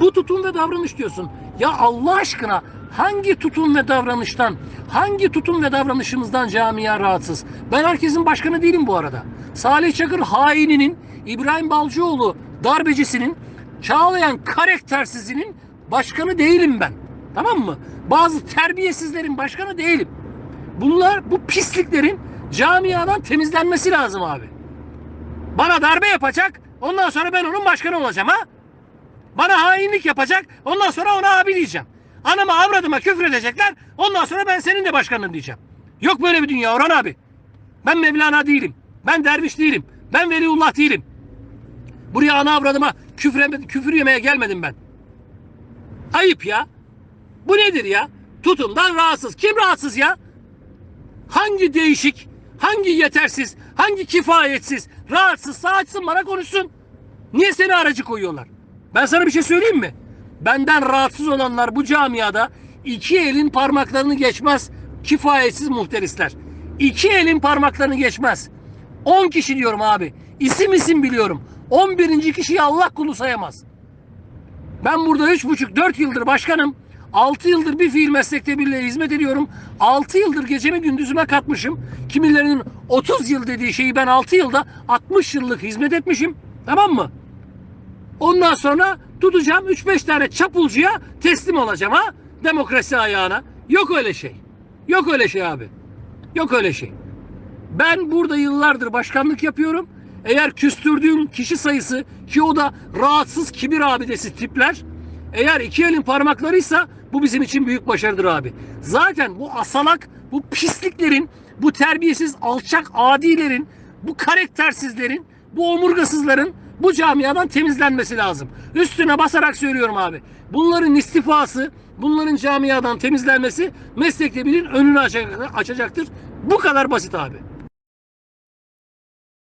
Bu tutum ve davranış diyorsun. Ya Allah aşkına hangi tutum ve davranıştan, hangi tutum ve davranışımızdan camia rahatsız? Ben herkesin başkanı değilim bu arada. Salih Çakır haininin, İbrahim Balcıoğlu darbecisinin, Çağlayan karaktersizinin başkanı değilim ben. Tamam mı? Bazı terbiyesizlerin başkanı değilim. Bunlar bu pisliklerin camiadan temizlenmesi lazım abi. Bana darbe yapacak, ondan sonra ben onun başkanı olacağım ha? Bana hainlik yapacak, ondan sonra ona abi diyeceğim. Anama avradıma küfür edecekler, ondan sonra ben senin de başkanın diyeceğim. Yok böyle bir dünya Orhan abi. Ben Mevlana değilim. Ben derviş değilim. Ben Veliullah değilim. Buraya ana avradıma küfür, küfür yemeye gelmedim ben. Ayıp ya. Bu nedir ya? Tutumdan rahatsız. Kim rahatsız ya? Hangi değişik, hangi yetersiz, hangi kifayetsiz, rahatsızsa açsın bana konuşsun. Niye seni aracı koyuyorlar? Ben sana bir şey söyleyeyim mi? Benden rahatsız olanlar bu camiada iki elin parmaklarını geçmez kifayetsiz muhterisler. İki elin parmaklarını geçmez. 10 kişi diyorum abi. İsim isim biliyorum. 11. kişiyi Allah kulu sayamaz. Ben burada 3,5-4 yıldır başkanım. 6 yıldır bir fiil meslekte birliğe hizmet ediyorum. 6 yıldır gecemi gündüzüme katmışım. Kimilerinin 30 yıl dediği şeyi ben 6 yılda 60 yıllık hizmet etmişim. Tamam mı? Ondan sonra tutacağım 3-5 tane çapulcuya teslim olacağım ha. Demokrasi ayağına. Yok öyle şey. Yok öyle şey abi. Yok öyle şey. Ben burada yıllardır başkanlık yapıyorum. Eğer küstürdüğüm kişi sayısı ki o da rahatsız kibir abidesi tipler. Eğer iki elin parmaklarıysa bu bizim için büyük başarıdır abi. Zaten bu asalak, bu pisliklerin, bu terbiyesiz alçak adilerin, bu karaktersizlerin, bu omurgasızların bu camiadan temizlenmesi lazım. Üstüne basarak söylüyorum abi. Bunların istifası, bunların camiadan temizlenmesi meslekte birinin önünü açacaktır. Bu kadar basit abi.